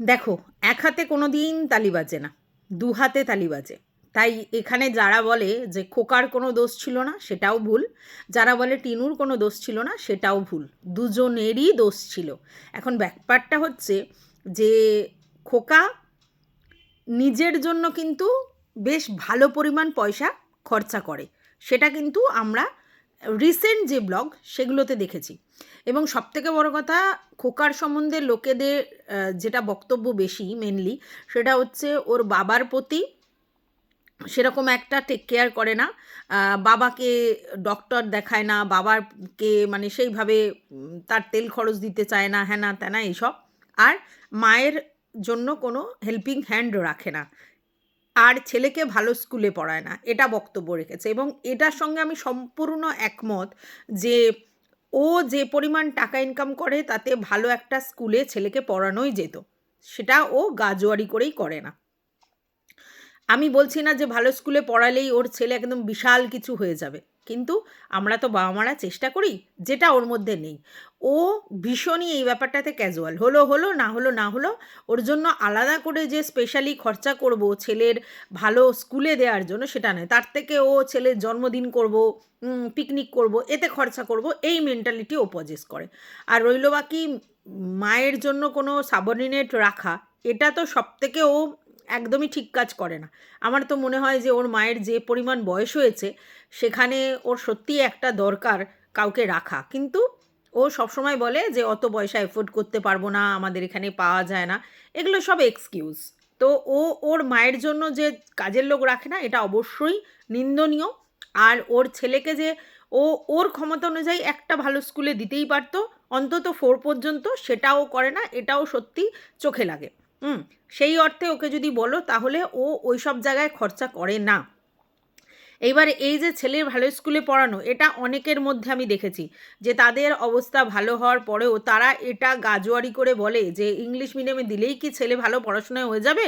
দেখো, এক হাতে কোনো দিন তালি বাজে না, দু হাতে তালি বাজে। তাই এখানে যারা বলে যে খোকার কোনো দোষ ছিল না, সেটাও ভুল। যারা বলে টিনুর কোনো দোষ ছিল না, সেটাও ভুল। দুজনেরই দোষ ছিল। এখন ব্যাপারটা হচ্ছে যে খোকা নিজের জন্য কিন্তু বেশ ভালো পরিমাণ পয়সা খরচা করে। সেটা কিন্তু আমরা রিসেন্ট যে ব্লগ সেগুলোতে দেখেছি। এবং সবথেকে বড় কথা, খোকার সম্বন্ধে লোকেদের যেটা বক্তব্য বেশি মেনলি সেটা হচ্ছে ওর বাবার প্রতি সেরকম একটা টেক কেয়ার করে না। বাবাকে ডক্টর দেখায় না বাবারকে মানে সেইভাবে তার তেল খরচ দিতে চায় না হ্যানা ত্যানা এইসব। আর মায়ের জন্য কোনো হেল্পিং হ্যান্ড রাখে না। আর ছেলেকে ভালো স্কুলে পড়ায় না। এটা বক্তব্য রেখেছে এবং এটার সঙ্গে আমি সম্পূর্ণ একমত যে ও যে পরিমাণ টাকা ইনকাম করে তাতে ভালো একটা স্কুলে ছেলেকে পড়ানোই যেত। সেটা ও গাজোয়ারি করেই করে না। আমি বলছি না যে ভালো স্কুলে পড়ালেই ওর ছেলে একদম বিশাল কিছু হয়ে যাবে। কিন্তু আমরা তো বাবা মারা চেষ্টা করি যেটা ওর মধ্যে নেই। ও ভীষণই এই ব্যাপারটাতে ক্যাজুয়াল হলো হলো, না হলো না হলো, ওর জন্য আলাদা করে যে স্পেশালি খরচা করব ছেলের ভালো স্কুলে দেওয়ার জন্য সেটা নয়। তার থেকে ও ছেলের জন্মদিন করব পিকনিক করব, এতে খরচা করব, এই মেন্টালিটি ও পজেস করে। আর রইল বাকি মায়ের জন্য কোনো সাবঅর্ডিনেট রাখা, এটা তো সব থেকে ও একদমই ঠিক কাজ করে না। আমার তো মনে হয় যে ওর মায়ের যে পরিমাণ বয়স হয়েছে, সেখানে ওর সত্যিই একটা দরকার কাউকে রাখা। কিন্তু ও সবসময় বলে যে, অত পয়সা এফোর্ড করতে পারব না, আমাদের এখানে পাওয়া যায় না। এগুলো সব এক্সকিউজ। তো ও, ওর মায়ের জন্য যে কাজের লোক রাখে না, এটা অবশ্যই নিন্দনীয়। আর ওর ছেলেকে যে ও, ওর ক্ষমতা অনুযায়ী একটা ভালো স্কুলে দিতেই পারতো, অন্তত ফোর পর্যন্ত সেটাও করে না, এটাও সত্যি চোখে লাগে। হুম, সেই অর্থে ওকে যদি বলো তাহলে ও ওই সব জায়গায় খরচা করে না। এইবার এই যে ছেলের ভালো স্কুলে পড়ানো, এটা অনেকের মধ্যে আমি দেখেছি যে তাদের অবস্থা ভালো হওয়ার পরেও তারা এটা গাজোয়ারি করে বলে যে ইংলিশ মিডিয়ামে দিলেই কি ছেলে ভালো পড়াশোনায় হয়ে যাবে?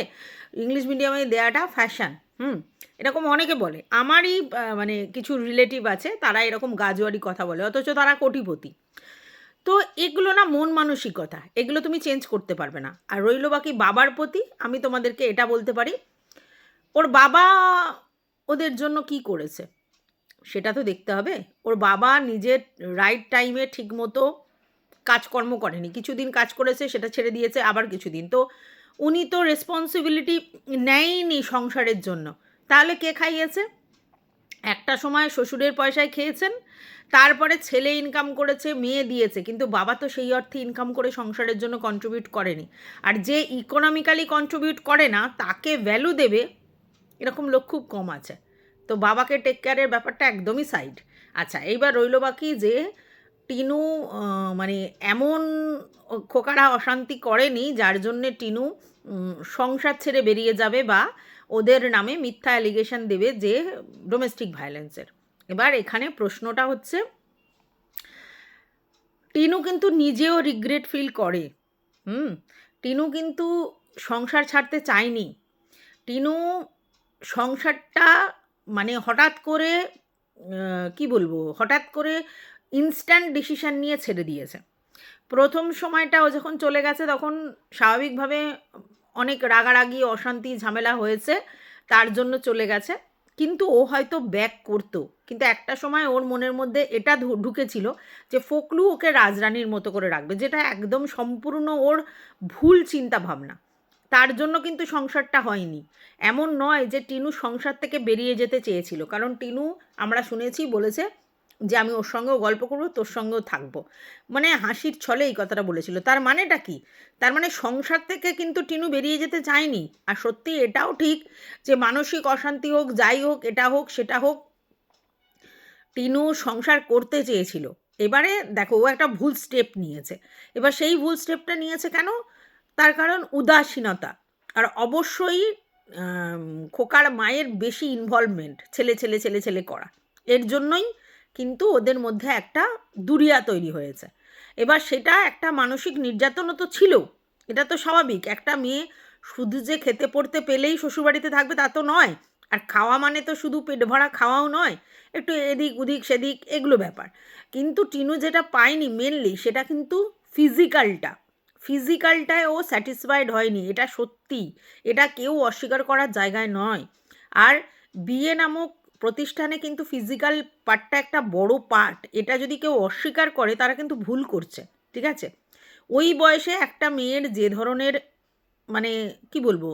ইংলিশ মিডিয়ামে দেওয়াটা ফ্যাশন হুম, এরকম অনেকে বলে। আমারই মানে কিছু রিলেটিভ আছে, তারা এরকম গাজোয়ারি কথা বলে, অথচ তারা কোটিপতি। তো এগুলো না মন মানসিকতা, এগুলো তুমি চেঞ্জ করতে পারবে না। আর রইল বাকি বাবার প্রতি, আমি তোমাদেরকে এটা বলতে পারি, ওর বাবা ওদের জন্য কি করেছে? সেটা তো দেখতে হবে। ওর বাবা নিজের রাইট টাইমে ঠিকমতো কাজকর্ম করেনি। কিছুদিন কাজ করেছে, সেটা ছেড়ে দিয়েছে, আবার কিছুদিন। তো উনি তো রেসপন্সিবিলিটি নেয়নি সংসারের জন্য। তাহলে কে খাইয়েছে? একটা সময় শ্বশুরের পয়সায় খেয়েছেন, তারপরে ছেলে ইনকাম করেছে, মেয়ে দিয়েছে, কিন্তু বাবা তো সেই অর্থে ইনকাম করে সংসারের জন্য কন্ট্রিবিউট করেনি। আর যে ইকোনমিক্যালি কন্ট্রিবিউট করে না, তাকে ভ্যালু দেবে, এরকম লোক খুব কম আছে। তো বাবাকে টেক কেয়ারের ব্যাপারটা একদমই সাইড আচ্ছা এইবার রইল বাকি যে টিনু মানে এমন খোকারা অশান্তি করেনি, যার জন্যে টিনু সংসার ছেড়ে বেরিয়ে যাবে বা ওদের নামে মিথ্যা অ্যালিগেশন দেবে যে ডোমেস্টিক ভায়োলেন্সের এবার এখানে প্রশ্নটা হচ্ছে, টিনু কিন্তু নিজেও রিগ্রেট ফিল করে। হুম, টিনু কিন্তু সংসার ছাড়তে চায়নি। টিনু সংসারটা মানে হঠাৎ করে কি বলব, হঠাৎ করে ইনস্ট্যান্ট ডিসিশন নিয়ে ছেড়ে দিয়েছে। প্রথম সময়টা ও যখন চলে গেছে তখন স্বাভাবিকভাবে অনেক রাগারাগি, অশান্তি, ঝামেলা হয়েছে, তার জন্য চলে গেছে। কিন্তু ও হয়তো ব্যাক করতো। কিন্তু একটা সময় ওর মনের মধ্যে এটা ঢুকেছিল যে ফোকলু ওকে রাজরানীর মতো করে রাখবে, যেটা একদম সম্পূর্ণ ওর ভুল চিন্তা ভাবনা তার জন্য কিন্তু সংসারটা হয়নি। এমন নয় যে টিনু সংসার থেকে বেরিয়ে যেতে চেয়েছিল। কারণ টিনু, আমরা শুনেছি, বলেছে যে আমি ওর সঙ্গেও গল্প করব, তোর সঙ্গেও থাকব। মানে হাসির ছলে এই কথাটা বলেছিল। তার মানেটা কি? তার মানে সংসার থেকে কিন্তু টিনু বেরিয়ে যেতে চায়নি। আর সত্যি এটাও ঠিক যে মানসিক অশান্তি হোক, যাই হোক, এটা হোক, সেটা হোক, টিনু সংসার করতে চেয়েছিল। এবারে দেখো, ও একটা ভুল স্টেপ নিয়েছে। এবার সেই ভুল স্টেপটা নিয়েছে কেন? তার কারণ উদাসীনতা। আর অবশ্যই খোকার মায়ের বেশি ইনভলভমেন্ট ছেলে ছেলে ছেলে ছেলে করা। এর জন্যই কিন্তু ওদের মধ্যে একটা দুরিয়া তৈরি হয়েছে। এবার সেটা একটা মানসিক নির্যাতনও তো ছিল, এটা তো স্বাভাবিক। একটা মেয়ে শুধু যে খেতে পড়তে পেলেই শ্বশুরবাড়িতে থাকবে তা তো নয়, আর খাওয়া মানে তো শুধু পেট ভরা খাওয়াও নয়, একটু এদিক ওদিক সেদিক এগুলো ব্যাপার। কিন্তু টিনু যেটা পায়নি মেনলি সেটা কিন্তু ফিজিক্যালটা ফিজিক্যালটায় ও স্যাটিসফাইড হয়নি, এটা সত্যি, এটা কেউ অস্বীকার করার জায়গায় নয়। আর বিয়ে নামক প্রতিষ্ঠানে কিন্তু ফিজিক্যাল পার্টটা একটা বড় পার্ট এটা যদি কেউ অস্বীকার করে, তারা কিন্তু ভুল করছে, ঠিক আছে? ওই বয়সে একটা মেয়ের যে ধরনের মানে কি বলব,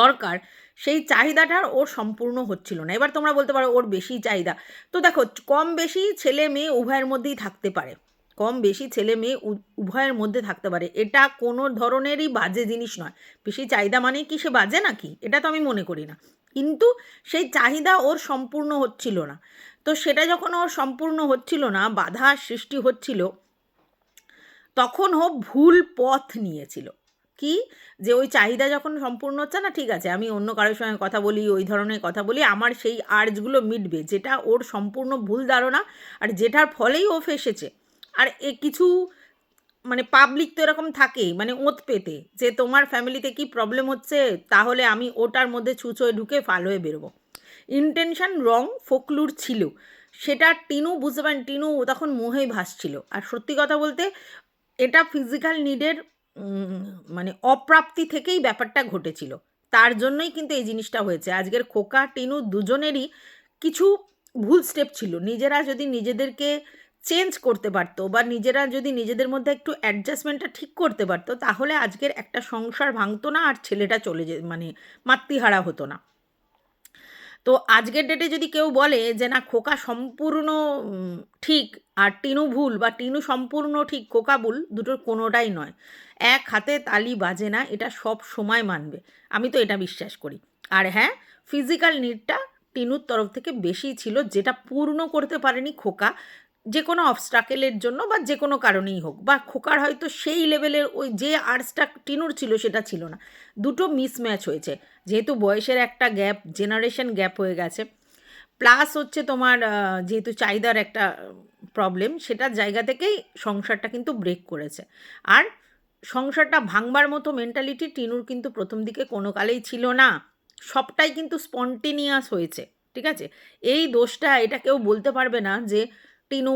দরকার, সেই চাহিদাটার ওর সম্পূর্ণ হচ্ছিল না। এবার তোমরা বলতে পারো ওর বেশি চাহিদা। তো দেখো, কম বেশি ছেলে মেয়ে উভয়ের মধ্যেই থাকতে পারে। কম বেশি ছেলে মেয়ে উভয়ের মধ্যে থাকতে পারে। এটা কোনো ধরনেরই বাজে জিনিস নয়। বেশি চাহিদা মানে কি সে বাজে নাকি? এটা তো আমি মনে করি না। কিন্তু সেই চাহিদা ওর সম্পূর্ণ হচ্ছিল না। তো সেটা যখন ওর সম্পূর্ণ হচ্ছিল না বাধা সৃষ্টি হচ্ছিল, তখন ও ভুল পথ নিয়েছিল। কি? যে ওই চাহিদা যখন সম্পূর্ণ হচ্ছে, না, ঠিক আছে, আমি অন্য কারোর সঙ্গে কথা বলি, ওই ধরনের কথা বলি, আমার সেই আর্জগুলো মিটবে, যেটা ওর সম্পূর্ণ ভুল ধারণা আর যেটার ফলেই ও ফেসেছে। আর এ কিছু মানে পাবলিক তো এরকম থাকেই মানে ওঁত পেতে, যে তোমার ফ্যামিলিতে কি প্রবলেম হচ্ছে, তাহলে আমি ওটার মধ্যে ছুঁচোয় ঢুকে ফাল হয়ে বেরোবো। ইন্টেনশন রং ফোকলুর ছিল। সেটা টিনু বুঝতে পারেন, টিনু তখন মোহে ভাসছিল। আর সত্যি কথা বলতে, এটা ফিজিক্যাল নিডের মানে অপ্রাপ্তি থেকেই ব্যাপারটা ঘটেছিল। তার জন্যই কিন্তু এই জিনিসটা হয়েছে। আজকের খোকা, টিনু দুজনেরই কিছু ভুল স্টেপ ছিল। নিজেরা যদি নিজেদেরকে চেঞ্জ করতে পারতো বা নিজেরা যদি নিজেদের মধ্যে একটু অ্যাডজাস্টমেন্টটা ঠিক করতে পারতো, তাহলে আজকের একটা সংসার ভাঙতো না আর ছেলেটা চলে যে মানে মাতৃহারা হতো না। তো আজকের ডেটে যদি কেউ বলে যে, না, খোকা সম্পূর্ণ ঠিক আর টিনু ভুল বা টিনু সম্পূর্ণ ঠিক, খোকা ভুল, দুটোর কোনোটাই নয়। এক হাতে তালি বাজে না, এটা সব সময় মানবে। আমি তো এটা বিশ্বাস করি। আর হ্যাঁ ফিজিক্যাল নিডটা টিনুর তরফ থেকে বেশি ছিল, যেটা পূর্ণ করতে পারেনি খোকা। যে কোনো অবস্ট্রাকেলের জন্য বা যে কোনো কারণেই হোক, বা খোকার হয়তো সেই লেভেলের ওই যে আর্টসটা টিনুর ছিল সেটা ছিল না। দুটো মিসম্যাচ হয়েছে। যেহেতু বয়সের একটা গ্যাপ জেনারেশন গ্যাপ হয়ে গেছে প্লাস হচ্ছে তোমার যেহেতু চাহিদার একটা প্রবলেম সেটার জায়গা থেকেই সংসারটা কিন্তু ব্রেক করেছে। আর সংসারটা ভাঙবার মতো মেন্টালিটি টিনুর কিন্তু প্রথম দিকে কোনো কালেই ছিল না। সবটাই কিন্তু স্পন্টেনিয়াস হয়েছে, ঠিক আছে? এই দোষটা এটা কেউ বলতে পারবে না যে টিনু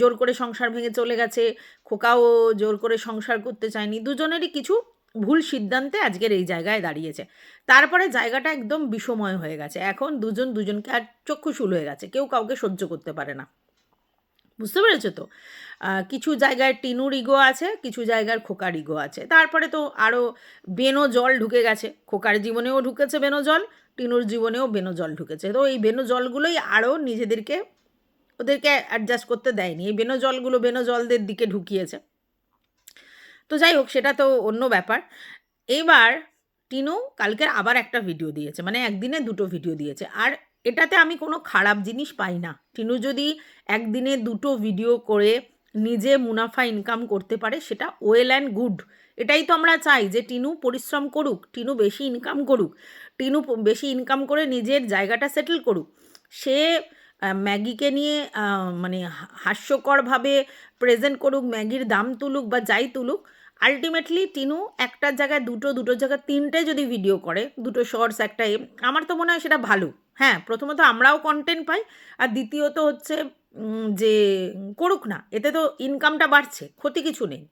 জোর করে সংসার ভেঙে চলে গেছে, খোকাও জোর করে সংসার করতে চায়নি, দুজনেরই কিছু ভুল সিদ্ধান্তে আজকের এই জায়গায় দাঁড়িয়েছে। তারপরে জায়গাটা একদম বিষময় হয়ে গেছে। এখন দুজন দুজনকে আর চক্ষুশূল হয়ে গেছে, কেউ কাউকে সহ্য করতে পারে না। বুঝতে পেরেছ তো? কিছু জায়গায় টিনুর ইগো আছে, কিছু জায়গার খোকার ইগো আছে। তারপরে তো আরও বেনো জল ঢুকে গেছে, খোকার জীবনেও ঢুকেছে বেনো জল, টিনুর জীবনেও বেনো জল ঢুকেছে। তো এই বেনো জলগুলোই আরও নিজেদেরকে ওদেরকে অ্যাডজাস্ট করতে দেয়নি। এই বেনো জলগুলো বেনো জলদের দিকে ঢুকিয়েছে। তো যাই হোক, সেটা তো অন্য ব্যাপার। এবার টিনু কালকের আবার একটা ভিডিও দিয়েছে মানে একদিনে দুটো ভিডিও দিয়েছে। আর এটাতে আমি কোনো খারাপ জিনিস পাই না। টিনু যদি একদিনে দুটো ভিডিও করে নিজে মুনাফা ইনকাম করতে পারে, সেটা ওয়েল অ্যান্ড গুড এটাই তো আমরা চাই যে টিনু পরিশ্রম করুক, টিনু বেশি ইনকাম করুক, টিনু বেশি ইনকাম করে নিজের জায়গাটা সেটেল করুক। সে ম্যাগিকে নিয়ে মানে হাস্যকরভাবে প্রেজেন্ট করুক ম্যাগির দাম তুলুক বা যাই তুলুক আলটিমেটলি টিনু একটার জায়গায় দুটো দুটো জায়গায় তিনটে যদি ভিডিও করে দুটো শর্টস একটা এ, আমার তো মনে হয় সেটা ভালো। হ্যাঁ প্রথমত আমরাও কন্টেন্ট পাই আর দ্বিতীয়ত হচ্ছে যে করুক না এতে তো ইনকামটা বাড়ছে ক্ষতি কিছু নেই।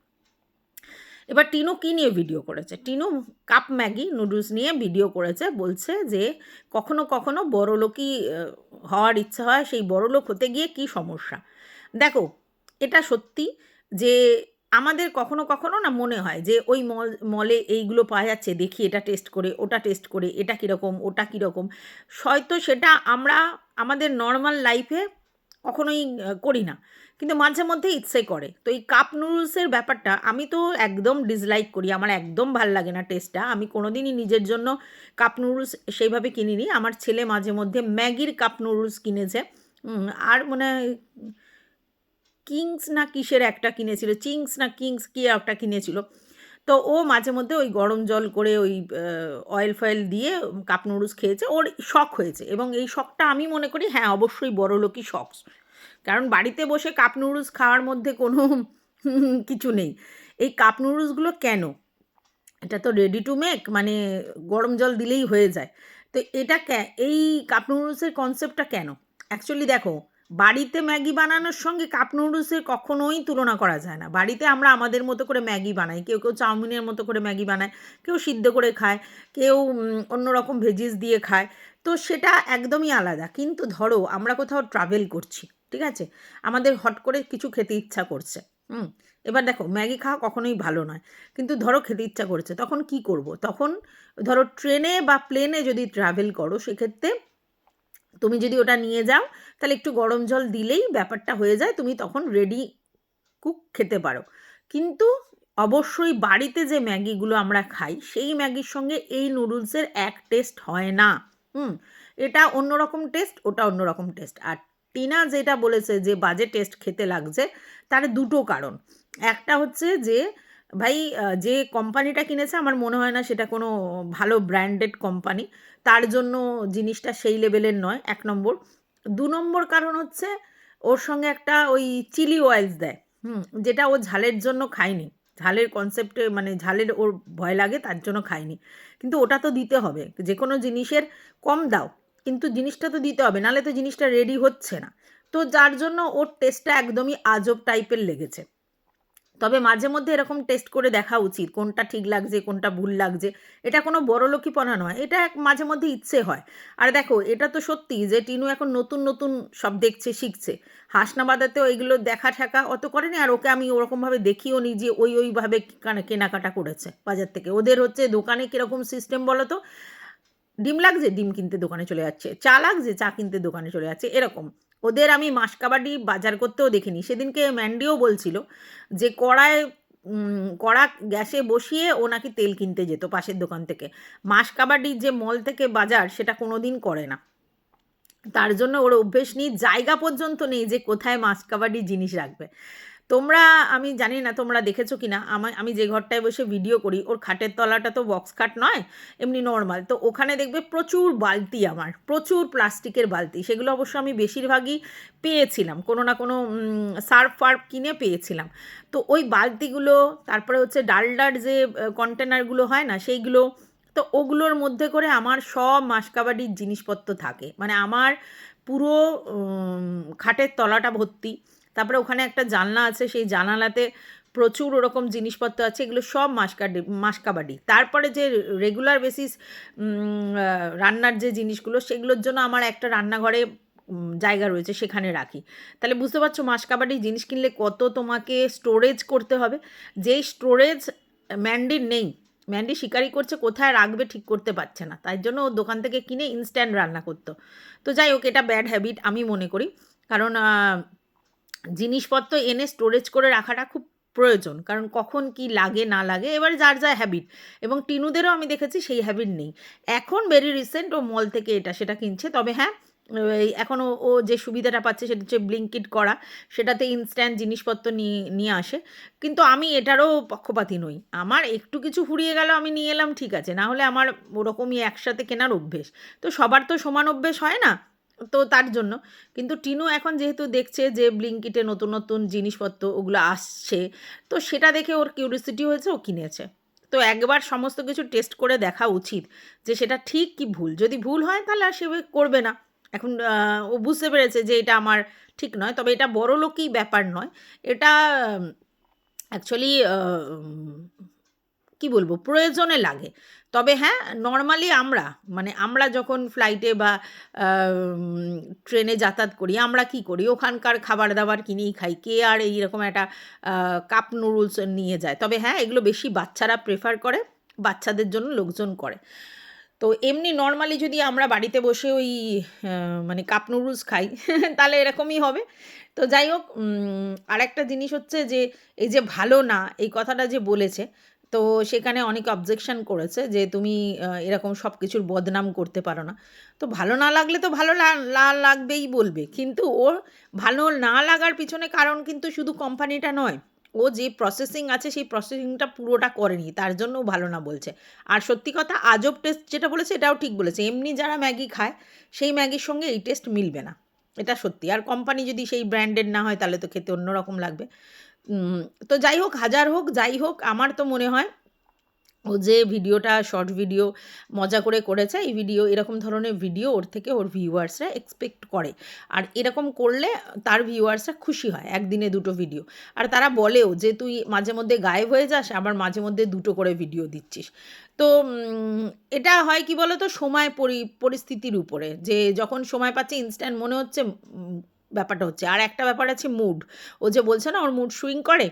এবার টিনু কী নিয়ে ভিডিও করেছে? টিনু কাপ ম্যাগি নুডলস নিয়ে ভিডিও করেছে, বলছে যে কখনো কখনো বড়লোকই হওয়ার ইচ্ছা হয়, সেই বড়লোক হতে গিয়ে কি সমস্যা? দেখো, এটা সত্যি যে আমাদের কখনো কখনো না মনে হয় যে ওই মল, মলে এইগুলো পাওয়া যাচ্ছে, দেখি এটা টেস্ট করে, ওটা টেস্ট করে, এটা কীরকম, ওটা কীরকম। হয়তো সেটা আমরা, আমাদের নর্মাল লাইফে কখনোই করি না। কিন্তু মাঝে মধ্যে ইচ্ছে করে। তো এই কাপ নুডলসের ব্যাপারটা আমি তো একদম ডিসলাইক করি। আমার একদম ভালো লাগে না টেস্টটা আমি কোনোদিনই নিজের জন্য কাপ নুডলস সেইভাবে কিনিনি। আমার ছেলে মাঝে মধ্যে ম্যাগির কাপ নুডলস কিনেছে। আর মানে কিংস না কিসের একটা কিনেছিল? চিংস না কিংস কি একটা কিনেছিল? তো ও মাঝে মধ্যে ওই গরম জল করে ওই অয়েল ফয়েল দিয়ে কাপ নুডলস খেয়েছে। ওর শখ হয়েছে এবং এই শখটা আমি মনে করি হ্যাঁ অবশ্যই বড় লোকই শখ। কারণ বাড়িতে বসে কাপ নুডলস খাওয়ার মধ্যে কোনো কিছু নেই। এই কাপ নুডলসগুলো কেন? এটা তো রেডি টু মেক মানে গরম জল দিলেই হয়ে যায়। তো এটা এই কাপ নুডলসের কনসেপ্টটা কেন? অ্যাকচুয়ালি দেখো বাড়িতে ম্যাগি বানানোর সঙ্গে কাপ নুডলসের কখনোই তুলনা করা যায় না। বাড়িতে আমরা আমাদের মতো করে ম্যাগি বানাই। কেউ কেউ চাউমিনের মতো করে ম্যাগি বানায়, কেউ সিদ্ধ করে খায়, কেউ অন্য রকম ভেজিস দিয়ে খায়। তো সেটা একদমই আলাদা। কিন্তু ধরো, আমরা কোথাও ট্রাভেল করছি, ঠিক আছে? আমাদের হট করে কিছু খেতে ইচ্ছা করছে, হুম? এবার দেখো, ম্যাগি খাওয়া কখনোই ভালো নয়। কিন্তু ধরো খেতে ইচ্ছা করছে, তখন কি করব? তখন ধরো ট্রেনে বা প্লেনে যদি ট্রাভেল করো, সেক্ষেত্রে তুমি যদি ওটা নিয়ে যাও, তাহলে একটু গরম জল দিলেই ব্যাপারটা হয়ে যায়, তুমি তখন রেডি কুক খেতে পারো। কিন্তু অবশ্যই বাড়িতে যে ম্যাগিগুলো আমরা খাই, সেই ম্যাগির সঙ্গে এই নুডলসের এক টেস্ট হয় না। হুম, এটা অন্যরকম টেস্ট ওটা অন্যরকম টেস্ট আর টিনা যেটা বলেছে যে, বাজে টেস্ট খেতে লাগছে, তার দুটো কারণ। একটা হচ্ছে যে ভাই যে কোম্পানিটা কিনেছে আমার মনে হয় না সেটা কোনো ভালো ব্র্যান্ডেড কোম্পানি। তার জন্য জিনিসটা সেই লেভেলের নয়, এক নম্বর। দু নম্বর কারণ হচ্ছে ওর সঙ্গে একটা ওই চিলি অয়েলস দেয়, হুম, যেটা ও ঝালের জন্য খায়নি। ঝালের কনসেপ্টে মানে ঝালের ওর ভয় লাগে, তার জন্য খায়নি। কিন্তু ওটা তো দিতে হবে যে কোনো জিনিসের কম দাও, কিন্তু জিনিসটা তো দিতে হবে, নাহলে তো জিনিসটা রেডি হচ্ছে না। তো যার জন্য ওর টেস্টটা একদমই আজব টাইপের লেগেছে। তবে মাঝে মধ্যে এরকম টেস্ট করে দেখা উচিত, কোনটা ঠিক লাগছে, কোনটা ভুল লাগছে। এটা কোনো বড়লোকিপনা নয়, এটা এক মাঝে মধ্যে ইচ্ছে হয়। আর দেখো, এটা তো সত্যি যে টিনু এখন নতুন নতুন সব দেখছে, শিখছে। হাসনা বাদাতেও এগুলো দেখা ঠেকা অত করেনি, আর ওকে আমি ওরকমভাবে দেখিও নি যে ওই ওইভাবে কেনাকাটা করেছে বাজার থেকে। ওদের হচ্ছে দোকানে কীরকম সিস্টেম বলো তো? ডিম লাগছে, ডিম কিনতে দোকানে চলে যাচ্ছে, চা লাগছে, চা কিনতে দোকানে চলে যাচ্ছে, এরকম। ওদের আমি মাসকাবাডি বাজার করতেও দেখিনি। সেদিনকে ম্যান্ডিও বলছিল যে কড়ায় কড়া গ্যাসে বসিয়ে ও নাকি তেল কিনতে যেত পাশের দোকান থেকে। মাসকাবাডির যে মল থেকে বাজার সেটা কোনো দিন করে না। তার জন্য ওর অভ্যেস নেই। জায়গা পর্যন্ত নেই যে কোথায় মাস কাবাডি জিনিস রাখবে। তোমরা, আমি জানি না তোমরা দেখেছ কি না আমার আমি যে ঘরটায় বসে ভিডিও করি, ওর খাটের তলাটা তো বক্স খাট নয়, এমনি নর্মাল তো ওখানে দেখবে প্রচুর বালতি আমার, প্রচুর প্লাস্টিকের বালতি। সেগুলো অবশ্য আমি বেশিরভাগই পেয়েছিলাম, কোনো না কোনো সার্ফ ফার্ফ কিনে পেয়েছিলাম। তো ওই বালতিগুলো, তারপরে হচ্ছে ডালডার যে কন্টেনারগুলো হয় না, সেইগুলো, তো ওগুলোর মধ্যে করে আমার সব মাসকাবাডির জিনিসপত্র থাকে। মানে আমার পুরো খাটের তলাটা ভর্তি। তারপরে ওখানে একটা জানলা আছে, সেই জানালাতে প্রচুর ওরকম জিনিসপত্র আছে, এগুলো সব মাসকাডি মাসকাবাডি। তারপরে যে রেগুলার বেসিস রান্নার যে জিনিসগুলো, সেগুলোর জন্য আমার একটা রান্নাঘরে জায়গা রয়েছে, সেখানে রাখি। তাহলে বুঝতে পারছ, মাসকাবাডি জিনিস কিনলে কত তোমাকে স্টোরেজ করতে হবে। যেই স্টোরেজ ম্যান্ডির নেই ম্যান্ডি শিকারি করছে, কোথায় রাখবে ঠিক করতে পারছে না। তাই জন্য ও দোকান থেকে কিনে ইনস্ট্যান্ট রান্না করতো। তো যাই হোক, এটা ব্যাড হ্যাবিট আমি মনে করি। কারণ জিনিসপত্র এনে স্টোরেজ করে রাখাটা খুব প্রয়োজন। কারণ কখন কি লাগে, না লাগে, এবার যার যা হ্যাবিট এবং টিনুদেরও আমি দেখেছি সেই হ্যাবিট নেই। এখন ভেরি রিসেন্ট ও মল থেকে এটা, সেটা কিনছে। তবে হ্যাঁ এখন ও যে সুবিধাটা পাচ্ছে সেটা হচ্ছে ব্লিঙ্কিট করা। সেটাতে ইনস্ট্যান্ট জিনিসপত্র নিয়ে নিয়ে আসে। কিন্তু আমি এটারও পক্ষপাতী নই। আমার একটু কিছু ফুরিয়ে গেল, আমি নিয়ে এলাম, ঠিক আছে। না হলে আমার ওরকমই একসাথে কেনার অভ্যেস। তো সবার তো সমান অভ্যেস হয় না? তো তার জন্য। কিন্তু টিনু এখন যেহেতু দেখছে যে ব্লিঙ্কিটে নতুন নতুন জিনিসপত্র ওগুলো আসছে, তো সেটা দেখে ওর কিউরিসিটি হয়েছে, ও কিনেছে। তো একবার সমস্ত কিছু টেস্ট করে দেখা উচিত যে সেটা ঠিক কি ভুল। যদি ভুল হয় তাহলে আর সে করবে না। এখন ও বুঝতে পেরেছে যে এটা আমার ঠিক নয়, তবে এটা বড় লোকই ব্যাপার নয়। এটা অ্যাকচুয়ালি কি বলব, প্রয়োজনে লাগে। তবে হ্যাঁ নর্মালি আমরা মানে আমরা যখন ফ্লাইটে বা ট্রেনে যাতায়াত করি, আমরা কি করি? ওখানকার খাবার দাবার কিনেই খাই। কে আর এইরকম একটা কাপ নুডলস নিয়ে যায়? তবে হ্যাঁ এগুলো বেশি বাচ্চারা প্রেফার করে, বাচ্চাদের জন্য লোকজন করে। তো এমনি নর্মালি যদি আমরা বাড়িতে বসে ওই মানে কাপ নুডলস খাই, তাহলে এরকমই হবে। তো যাই হোক আরেকটা জিনিস হচ্ছে যে, এই যে ভালো না, এই কথাটা যে বলেছে তো সেখানে অনেক অবজেকশন করেছে যে তুমি এরকম সব কিছুর বদনাম করতে পারো না। তো ভালো না লাগলে তো ভালো না লাগবেই বলবে। কিন্তু ওর ভালো না লাগার পিছনে কারণ কিন্তু শুধু কোম্পানিটা নয়। ও যে প্রসেসিং আছে, সেই প্রসেসিংটা পুরোটা করেনি। তার জন্য ভালো না বলছে। আর সত্যি কথা, আজব টেস্ট যেটা বলেছে, এটাও ঠিক বলেছে। এমনি যারা ম্যাগি খায়, সেই ম্যাগির সঙ্গে এই টেস্ট মিলবে না। এটা সত্যি। আর কোম্পানি যদি সেই ব্র্যান্ডেড না হয়, তাহলে তো খেতে অন্যরকম লাগবে। তো যাই হোক, হাজার হোক, যাই হোক, আমার তো মনে হয় ও যে ভিডিওটা শর্ট ভিডিও মজা করে করেছে, এই ভিডিও এরকম ধরনের ভিডিও ওর থেকে ওর ভিউয়ার্সরা এক্সপেক্ট করে। আর এরকম করলে তার ভিউয়ার্সরা খুশি হয়, একদিনে দুটো ভিডিও আর তারা বলেও যে, তুই মাঝে মধ্যে গায়েব হয়ে যাস, আবার মাঝে মধ্যে দুটো করে ভিডিও দিচ্ছিস। তো এটা হয় কি বলো তো সময় পরি, পরিস্থিতির উপরে। যে যখন সময় পাচ্ছে ইনস্ট্যান্ট মনে হচ্ছে ব্যাপারটা হচ্ছে। আর একটা ব্যাপার আছে মুড ও যে বলছে না, ওর মুড সুইং করে,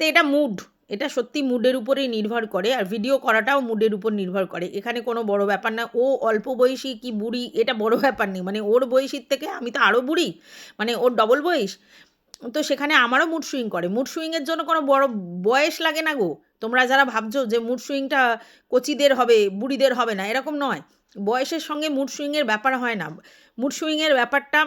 তো এটা মুড এটা সত্যি মুডের উপরেই নির্ভর করে, আর ভিডিও করাটাও মুডের উপর নির্ভর করে। এখানে কোনো বড় ব্যাপার না, ও অল্প বয়সী কি বুড়ি, এটা বড় ব্যাপার নেই। মানে ওর বয়সীর থেকে আমি তো আরও বুড়ি মানে ওর ডবল বয়স। তো সেখানে আমারও মুড সুইং করে। মুড সুইংয়ের জন্য কোনো বড় বয়স লাগে না গো। তোমরা যারা ভাবছ যে মুড সুইংটা কচিদের হবে, বুড়িদের হবে না, এরকম নয়। বয়সের সঙ্গে মুড সুইংয়ের ব্যাপার হয় না। মুড সুইংয়ের ব্যাপারটা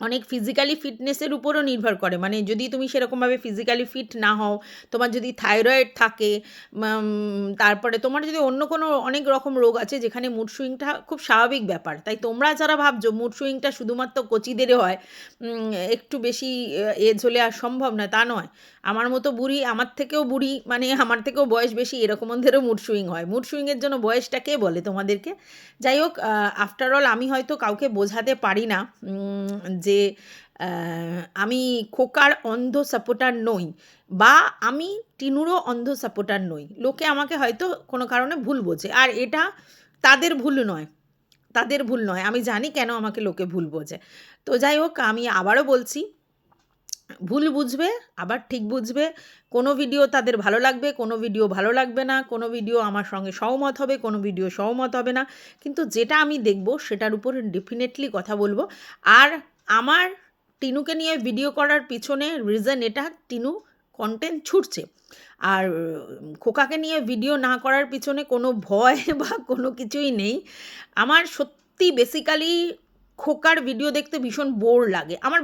অনেক ফিজিক্যালি ফিটনেসের উপরও নির্ভর করে। মানে যদি তুমি সেরকমভাবে ফিজিক্যালি ফিট না হও, তোমার যদি থাইরয়েড থাকে তারপরে তোমার যদি অন্য কোনো অনেক রকম রোগ আছে যেখানে মুড সুইংটা খুব স্বাভাবিক ব্যাপার। তাই তোমরা যারা ভাবছ মুড সুইংটা শুধুমাত্র কচিদের হয় একটু বেশি এজ হলে আর সম্ভব নয়, তা নয়। আমার মতো বুড়ি, আমার থেকেও বুড়ি মানে আমার থেকেও বয়স বেশি এরকমদেরও মুড সুইং হয়। মুড সুইংয়ের জন্য বয়সটা কে বলে তোমাদেরকে? যাই হোক আফটার অল আমি হয়তো কাউকে বোঝাতে পারি না যে আমি খোকার অন্ধ সাপোর্টার নই বা আমি টিনুরও অন্ধ সাপোর্টার নই। লোকে আমাকে হয়তো কোনো কারণে ভুল বোঝে। আর এটা তাদের ভুল নয়। তাদের ভুল নয়। আমি জানি কেন আমাকে লোকে ভুল বোঝে। তো যাই হোক, আমি আবারও বলছি ভুল বুঝবে, আবার ঠিক বুঝবে। কোনো ভিডিও তাদের ভালো লাগবে, কোনো ভিডিও ভালো লাগবে না। কোনো ভিডিও আমার সঙ্গে সহমত হবে, কোনো ভিডিও সহমত হবে না। কিন্তু যেটা আমি দেখব, সেটার উপর ডেফিনেটলি কথা বলব। আর আমার টিনুকে নিয়ে ভিডিও করার পিছনে রিজন এটা, টিনু কন্টেন্ট ছুটছে। আর খোকাকে নিয়ে ভিডিও না করার পিছনে কোনো ভয় বা কোনো কিছুই নেই। আমার সত্যি বেসিক্যালি খোকার ভিডিও দেখতে ভীষণ বোর লাগে। আমার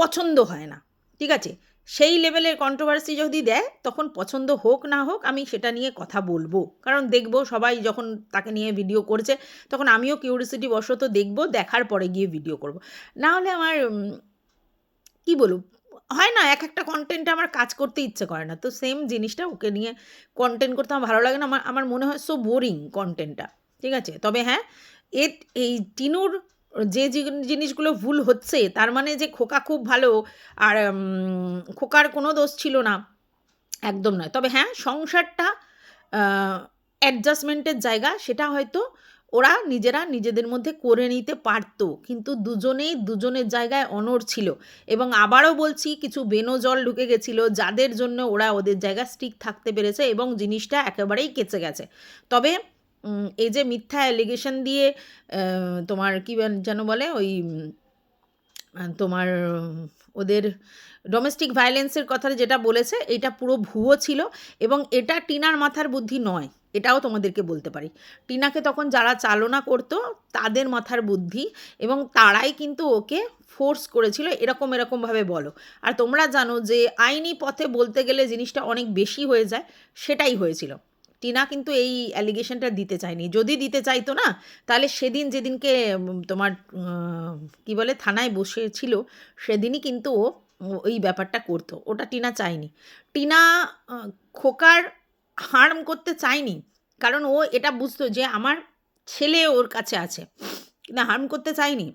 পছন্দ হয় না, ঠিক আছে? সেই লেভেলের কন্ট্রোভার্সি যদি দেয়, তখন পছন্দ হোক না হোক, আমি সেটা নিয়ে কথা বলব। কারণ দেখব সবাই যখন তাকে নিয়ে ভিডিও করছে, তখন আমিও কিউরিসিটি বশত দেখব, দেখার পরে গিয়ে ভিডিও করব। না হলে আমার কি বলব, হয় না, এক একটা কন্টেন্ট আমার কাজ করতে ইচ্ছে করে না। তো সেম জিনিসটা ওকে নিয়ে কন্টেন্ট করতে আমার ভালো লাগে না। আমার আমার মনে হয় সো বোরিং কন্টেন্টটা ঠিক আছে? তবে হ্যাঁ এ, এই টিনুর যে জিনিসগুলো ভুল হচ্ছে, তার মানে যে খোকা খুব ভালো আর খোকার কোনো দোষ ছিল না। একদম নয়। তবে হ্যাঁ সংসারটা অ্যাডজাস্টমেন্টের জায়গা, সেটা হয়তো ওরা নিজেরা নিজেদের মধ্যে করে নিতে পারতো, কিন্তু দুজনেই দুজনের জায়গায় অনড় ছিল। এবং আবারও বলছি, কিছু বেনো জল ঢুকে গেছিল, যাদের জন্য ওরা ওদের জায়গায় স্টিক থাকতে পেরেছে এবং জিনিসটা একেবারেই কেচে গেছে। তবে এই যে মিথ্যা অ্যালিগেশন দিয়ে তোমার কী যেন বলে, ওই তোমার, ওদের ডোমেস্টিক ভায়োলেন্সের কথা যেটা বলেছে, এটা পুরো ভুয়ো ছিল এবং এটা টিনার মাথার বুদ্ধি নয়, এটাও তোমাদেরকে বলতে পারি। টিনাকে তখন যারা চালনা করতো, তাদের মাথার বুদ্ধি এবং তারাই কিন্তু ওকে ফোর্স করেছিল, এরকম এরকমভাবে বলো। আর তোমরা জানো যে আইনি পথে বলতে গেলে জিনিসটা অনেক বেশি হয়ে যায়, সেটাই হয়েছিল। টিনা কিন্তু এই অ্যালিগেশনটা দিতে চায়নি। যদি দিতে চাইতো না, তাহলে সেদিন যেদিনকে তোমার কি বলে, থানায় বসেছিল, সেদিনই কিন্তু ও ওই ব্যাপারটা করতো। ওটা টিনা চায়নি। টিনা খোকার হার্ম করতে চায়নি। কারণ ও এটা বুঝতো যে আমার ছেলে ওর কাছে আছে। কিন্তু হার্ম করতে চায়নি।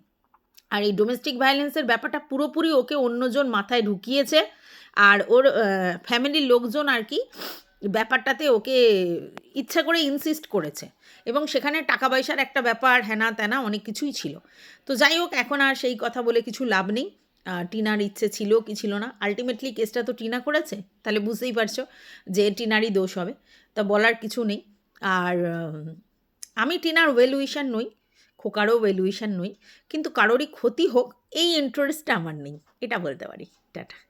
আর এই ডোমেস্টিক ভায়োলেন্সের ব্যাপারটা পুরোপুরি ওকে অন্যজন মাথায় ঢুকিয়েছে। আর ওর ফ্যামিলির লোকজন আর কি ব্যাপারটাতে ওকে ইচ্ছা করে ইনসিস্ট করেছে। এবং সেখানে টাকা পয়সার একটা ব্যাপার হ্যানা ত্যানা অনেক কিছুই ছিল। তো যাই হোক, এখন আর সেই কথা বলে কিছু লাভ নেই। টিনার ইচ্ছে ছিল কি ছিল না। আলটিমেটলি কেসটা তো টিনা করেছে, তাহলে বুঝতেই পারছ যে টিনারই দোষ হবে। তা বলার কিছু নেই। আর আমি টিনার ওয়েল উইশার নই, খোকারও ওয়েল উইশার নই, কিন্তু কারোরই ক্ষতি হোক, এই ইন্টারেস্টটা আমার নেই। এটা বলতে পারি। টাটা।